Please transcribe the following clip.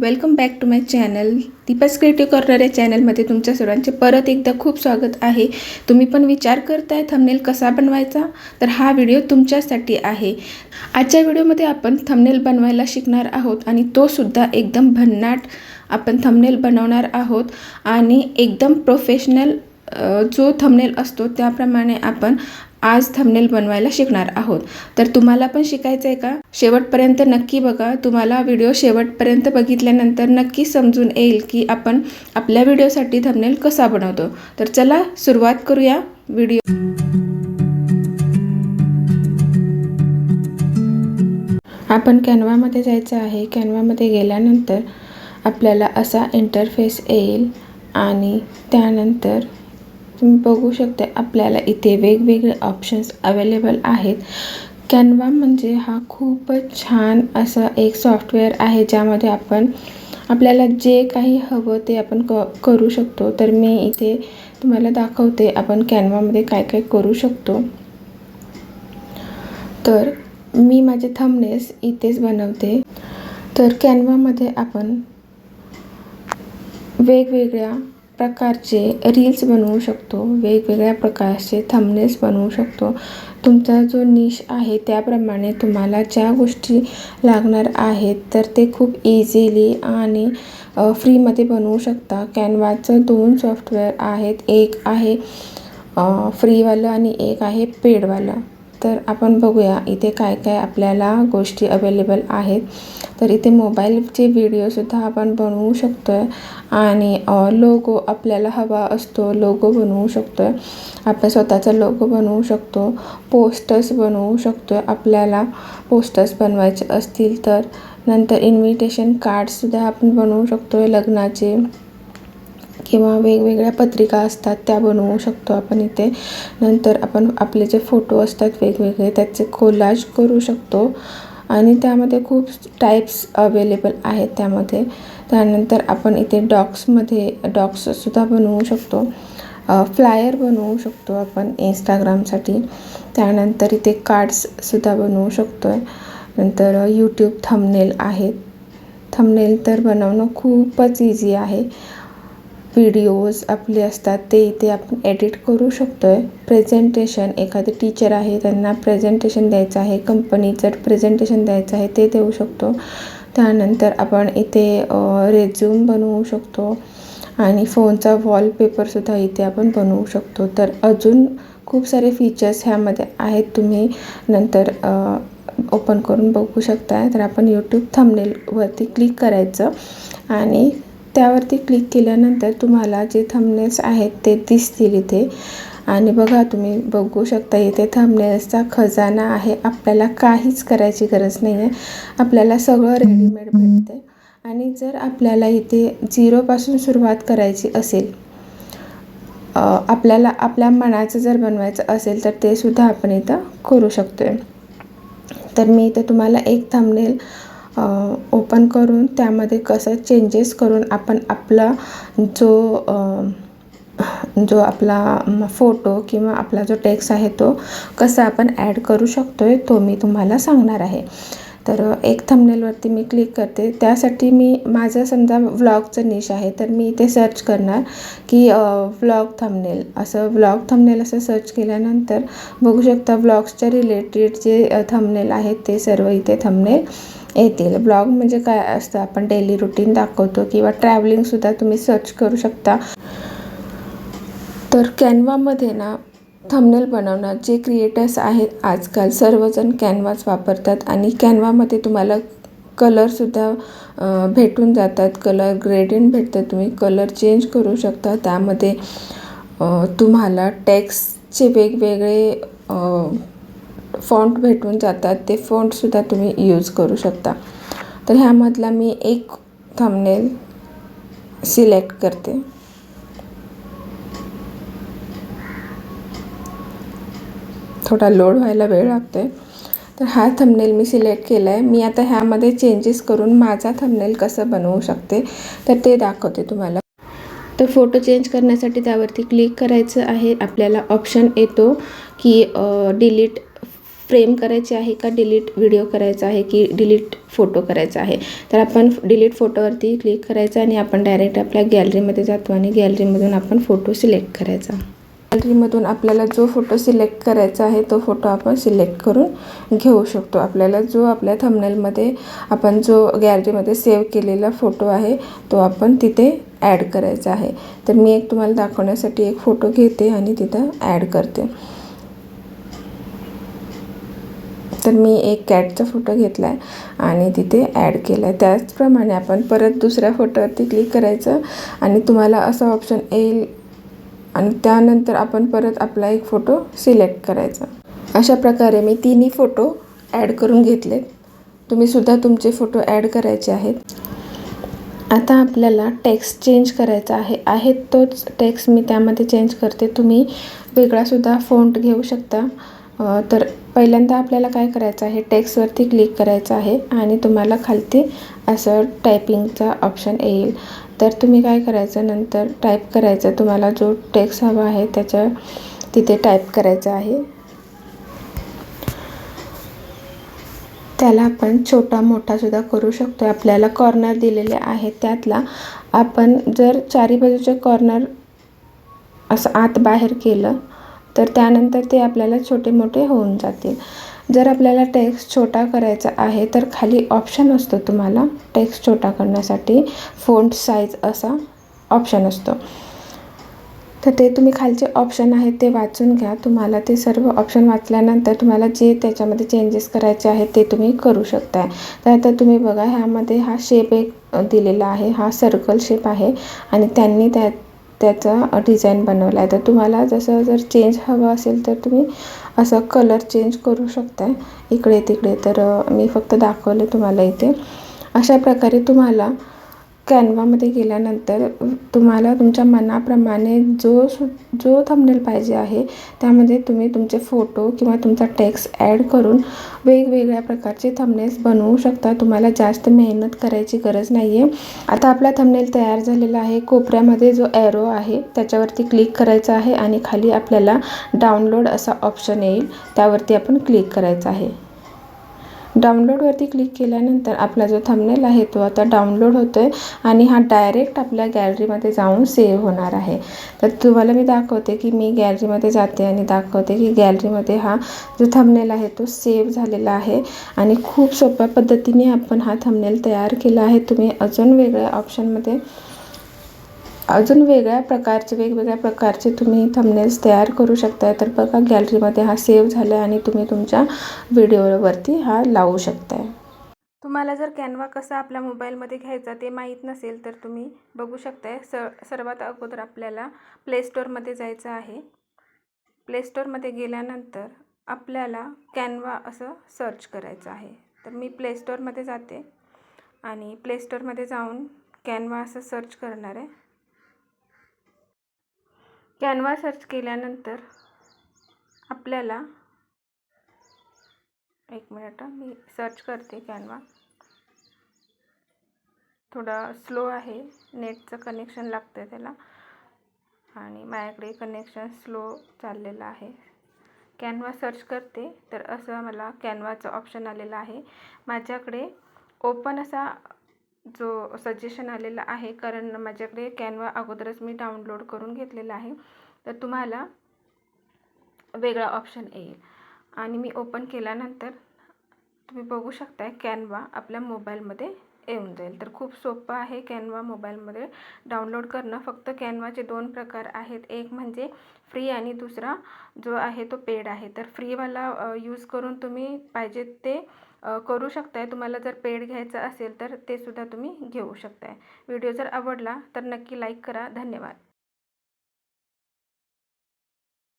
Welcome back to my channel Deepa's creative corner या चॅनलमध्ये तुमच्या सर्वांचे परत एकदा खूप स्वागत आहे. तुम्ही पण विचार करताय थंबनेल कसा बनवायचा? तर हा व्हिडिओ तुमच्यासाठी आहे. आजच्या व्हिडिओमध्ये आपण थंबनेल बनवायला शिकणार आहोत आणि तो सुद्धा एकदम भन्नाट आपण थंबनेल बनवणार आहोत. आणि एकदम प्रोफेशनल जो थंबनेल असतो त्याप्रमाणे आपण आज थंबनेल बनवायला शिकणार आहोत. तर तुम्हाला पण शिकायचं आहे का? शेवटपर्यंत नक्की बघा. तुम्हाला व्हिडिओ शेवटपर्यंत बघितल्यानंतर नक्की समजून येईल की आपण आपल्या व्हिडिओसाठी थंबनेल कसा बनवतो. तर चला सुरुवात करूया व्हिडिओ आपण कॅनवामध्ये जायचं आहे. कॅनवामध्ये गेल्यानंतर आपल्याला असा इंटरफेस येईल आणि त्यानंतर तुम्ही बघू शकता आपल्याला इथे वेगवेगळे ऑप्शन्स अवेलेबल आहेत. कॅनवा म्हणजे हा खूपच छान असा एक सॉफ्टवेअर आहे ज्यामध्ये आपण आपल्याला जे काही हवं ते आपण क करू शकतो. तर मी इथे तुम्हाला दाखवते आपण कॅनवामध्ये काय काय करू शकतो. तर मी माझे थंबनेस इथेच बनवते. तर कॅनवामध्ये आपण वेगवेगळ्या प्रकारचे रील्स बनवू शकतो वेगवेगळ्या प्रकारचे थंबनेल्स बनवू शकतो. तुमचा जो निश आहे त्याप्रमाणे तुम्हाला ज्या गोष्टी लागणार आहेत तर ते खूप इझिली आणि फ्रीमध्ये बनवू शकता. कॅनवाचं दोन सॉफ्टवेअर आहेत. एक आहे फ्रीवालं आणि एक आहे पेडवालं तर आपण बघूया इथे काय काय आपल्याला गोष्टी अवेलेबल आहेत. तर इथे मोबाईलचे व्हिडिओसुद्धा आपण बनवू शकतो आहे आणि लोगो आपल्याला हवा असतो लोगो बनवू शकतो आहे आपण स्वतःचा लोगो बनवू शकतो पोस्टर्स बनवू शकतो आहे आपल्याला. पोस्टर्स बनवायचे असतील तर नंतर इन्व्हिटेशन कार्ड्ससुद्धा आपण बनवू शकतो आहे लग्नाचे. किंवा वेगवेगळ्या पत्रिका असतात त्या बनवू शकतो आपण इथे. नंतर आपण आपले जे फोटो असतात वेगवेगळे त्याचे कोलाज करू शकतो. आणि त्यामध्ये खूप टाईप्स अवेलेबल आहेत त्यामध्ये. त्यानंतर आपण इथे डॉक्समध्ये डॉक्ससुद्धा बनवू शकतो. फ्लायर बनवू शकतो आपण इंस्टाग्रामसाठी त्यानंतर इथे कार्ड्ससुद्धा बनवू शकतो आहे नंतर यूट्यूब थंबनेल आहेत. थंबनेल तर बनवणं खूपच इझी आहे. व्हिडिओज आपले असतात ते इथे आपण एडिट करू शकतो आहे प्रेझेंटेशन एखादे टीचर आहे त्यांना प्रेझेंटेशन द्यायचं आहे कंपनीचं प्रेझेंटेशन द्यायचं आहे ते देऊ शकतो. त्यानंतर आपण इथे रेझ्यूम बनवू शकतो आणि फोनचा वॉलपेपरसुद्धा इथे आपण बनवू शकतो. तर अजून खूप सारे फीचर्स ह्यामध्ये आहेत तुम्ही नंतर ओपन करून बघू शकता. तर आपण यूट्यूब थंबनेलवरती क्लिक करायचं आणि त्यावरती क्लिक केल्यानंतर तुम्हाला जे थंबनेल्स आहेत ते दिसतील इथे. आणि बघा तुम्ही बघू शकता इथे थंबनेल्सचा खजाना आहे. आपल्याला काहीच करायची गरज नाही आहे आपल्याला सगळं रेडीमेड भेटते आणि जर आपल्याला इथे झिरोपासून सुरुवात करायची असेल आपल्याला आपल्या मनाचं जर बनवायचं असेल तर ते सुद्धा आपण इथं करू शकतो आहे तर मी इथे तुम्हाला एक थंबनेल ओपन करून त्यामध्ये कसं चेंजेस करून आपण आपला जो जो आपला फोटो किंवा आपला जो टेक्स्ट आहे तो कसा आपण ॲड करू शकतो आहे तो मी तुम्हाला सांगणार आहे. तर एक थंबनेलवरती मी क्लिक करते. त्यासाठी मी माझं समजा व्लॉगचं निश आहे तर मी इथे सर्च करणार की व्लॉग थंबनेल असं व्लॉग थंबनेल असं सर्च केल्यानंतर बघू शकता व्लॉग्सच्या रिलेटेड जे थंबनेल आहेत ते सर्व इथे थंबनेल येतील. ब्लॉग म्हणजे काय असतं? आपण डेली रुटीन दाखवतो किंवा ट्रॅव्हलिंगसुद्धा तुम्ही सर्च करू शकता. तर कॅनवामध्ये ना थंबनेल बनवणार जे क्रिएटर्स आहेत आजकाल सर्वजण कॅनवाच वापरतात आणि कॅनवामध्ये तुम्हाला कलरसुद्धा भेटून जातात. कलर ग्रेडियंट भेटतं तुम्ही. कलर चेंज करू शकता. त्यामध्ये तुम्हाला टेक्स्टचे वेगवेगळे फॉन्ट भेटून जातात ते फॉन्टसुद्धा तुम्ही यूज करू शकता. तर ह्यामधला मी एक थंबनेल सिलेक्ट करते. थोडा लोड व्हायला वेळ लागतो आहे तर हा थंबनेल मी सिलेक्ट केला आहे मी आता ह्यामध्ये चेंजेस करून माझा थंबनेल कसं बनवू शकते तर ते दाखवते तुम्हाला. तर फोटो चेंज करण्यासाठी त्यावरती क्लिक करायचं आहे. आपल्याला ऑप्शन येतो की डिलीट फ्रेम करायची आहे का डिलीट व्हिडिओ करायचा आहे की डिलीट फोटो करायचा आहे? तर आपण डिलीट फोटोवरती क्लिक करायचं आणि आपण डायरेक्ट आपल्या गॅलरीमध्ये जातो आणि गॅलरीमधून आपण फोटो सिलेक्ट करायचा. गॅलरीमधून आपल्याला जो फोटो सिलेक्ट करायचा आहे तो फोटो आपण सिलेक्ट करून घेऊ शकतो. आपल्याला जो आपल्या थंबनेलमध्ये आपण जो गॅलरीमध्ये सेव्ह केलेला फोटो आहे तो आपण तिथे ॲड करायचा आहे. तर मी एक तुम्हाला दाखवण्यासाठी एक फोटो घेते आणि तिथं ॲड करते. तर मी एक कॅटचा फोटो घेतला आहे आणि तिथे ॲड केला आहे त्याचप्रमाणे आपण परत दुसऱ्या फोटोवरती क्लिक करायचं आणि तुम्हाला असं ऑप्शन येईल आणि त्यानंतर आपण परत आपला एक फोटो सिलेक्ट करायचा. अशा प्रकारे मी तिन्ही फोटो ॲड करून घेतले तुम्हीसुद्धा तुमचे फोटो ॲड करायचे आहेत. आता आपल्याला टेक्स्ट चेंज करायचा आहे. आहे तोच टेक्स्ट मी त्यामध्ये चेंज करते. तुम्ही वेगळासुद्धा फोंट घेऊ शकता. तर पहिल्यांदा आपल्याला काय करायचं आहे? टेक्स्टवरती क्लिक करायचं आहे आणि तुम्हाला खालती असं टायपिंगचा ऑप्शन येईल. तर तुम्ही काय करायचं? नंतर टाईप करायचं. तुम्हाला जो टेक्स्ट हवा आहे त्याच्या तिथे टाईप करायचं आहे. त्याला आपण छोटा मोठासुद्धा करू शकतो आपल्याला कॉर्नर दिलेले आहेत त्यातला. आपण जर चारी बाजूचे कॉर्नर असं आत बाहेर केलं तर त्यानंतर ते आपल्याला छोटे मोठे होऊन जातील. जर आपल्याला टेक्स्ट छोटा करायचा आहे तर खाली ऑप्शन असतो तुम्हाला टेक्स्ट छोटा करण्यासाठी. फोंट साईज असा ऑप्शन असतो. तर ते तुम्ही खालचे ऑप्शन आहेत ते वाचून घ्या. तुम्हाला ते सर्व ऑप्शन वाचल्यानंतर तुम्हाला जे त्याच्यामध्ये चेंजेस करायचे आहेत ते तुम्ही करू शकताय. तर आता तुम्ही बघा ह्यामध्ये हा शेप एक दिलेला आहे. हा सर्कल शेप आहे. आणि त्यांनी त्या त्याचा डिझाईन बनवला आहे. तर तुम्हाला जसं जर चेंज हवं असेल तर तुम्ही असं कलर चेंज करू शकता इकडे तिकडे. तर मी फक्त दाखवले तुम्हाला इथे. अशा प्रकारे तुम्हाला कॅनवामध्ये गेल्यानंतर तुम्हाला तुमच्या मनाप्रमाणे जो सु जो थंबनेल पाहिजे आहे त्यामध्ये तुम्ही तुमचे फोटो किंवा तुमचा टेक्स्ट ॲड करून वेगवेगळ्या प्रकारचे थंबनेल्स बनवू शकता. तुम्हाला जास्त मेहनत करायची गरज नाही आहे आता आपला थंबनेल तयार झालेला आहे. कोपऱ्यामध्ये जो ॲरो आहे त्याच्यावरती क्लिक करायचा आहे आणि खाली आपल्याला डाउनलोड असा ऑप्शन येईल. त्यावरती आपण क्लिक करायचं आहे. डाउनलोडवरती क्लिक केल्यानंतर आपला जो थंबनेल आहे तो आता डाउनलोड होतो आहे आणि हा डायरेक्ट आपल्या गॅलरीमध्ये जाऊन सेव्ह होणार आहे. तर तुम्हाला मी दाखवते की मी गॅलरीमध्ये जाते आणि दाखवते की गॅलरीमध्ये हा जो थंबनेल आहे तो सेव्ह झालेला आहे. आणि खूप सोप्या पद्धतीने आपण हा थंबनेल तयार केला आहे. तुम्ही अजून वेगळ्या ऑप्शनमध्ये अजून वेगळ्या प्रकारचे वेगवेगळ्या प्रकारचे तुम्ही थंबनेल्स तयार करू शकताय. तर बघा गॅलरीमध्ये हा सेव्ह झाला आहे आणि तुम्ही तुमच्या व्हिडिओवरती हा लावू शकताय. तुम्हाला जर कॅनवा कसा आपल्या मोबाईलमध्ये घ्यायचा ते माहीत नसेल तर तुम्ही बघू शकताय. स सर्वात अगोदर आपल्याला प्लेस्टोअरमध्ये जायचं आहे. प्लेस्टोअरमध्ये गेल्यानंतर आपल्याला कॅनवा असं सर्च करायचं आहे. तर मी प्लेस्टोअरमध्ये जाते आणि प्लेस्टोअरमध्ये जाऊन कॅनवा असं सर्च करणार आहे. कॅनवा सर्च केल्यानंतर आपल्याला एक मिनिट मी सर्च करते कॅनवा. थोडा स्लो आहे नेटचं कनेक्शन लागतं आहे त्याला. आणि माझ्याकडे कनेक्शन स्लो चाललेलं आहे. कॅनवा सर्च करते तर असं मला कॅनवाचं ऑप्शन आलेलं आहे. माझ्याकडे ओपन असा जो सजेशन आलेला आहे कारण माझ्याकडे कॅनवा अगोदरच मी डाउनलोड करून घेतलेला आहे. तर तुम्हाला वेगळा ऑप्शन येईल. आणि मी ओपन केल्यानंतर तुम्ही बघू शकताय कॅनवा आपल्या मोबाईलमध्ये येऊन जाईल. तर खूप सोपं आहे कॅनवा मोबाईलमध्ये डाउनलोड करणं. फक्त कॅनवाचे दोन प्रकार आहेत. एक म्हणजे फ्री आणि दुसरा जो आहे तो पेड आहे. तर फ्रीवाला यूज करून तुम्ही पाहिजे ते करू शकताय. तुम्हाला जर पेड घ्यायचं असेल तर ते सुद्धा तुम्ही घेऊ शकताय. व्हिडिओ जर आवडला तर नक्की लाईक करा. धन्यवाद.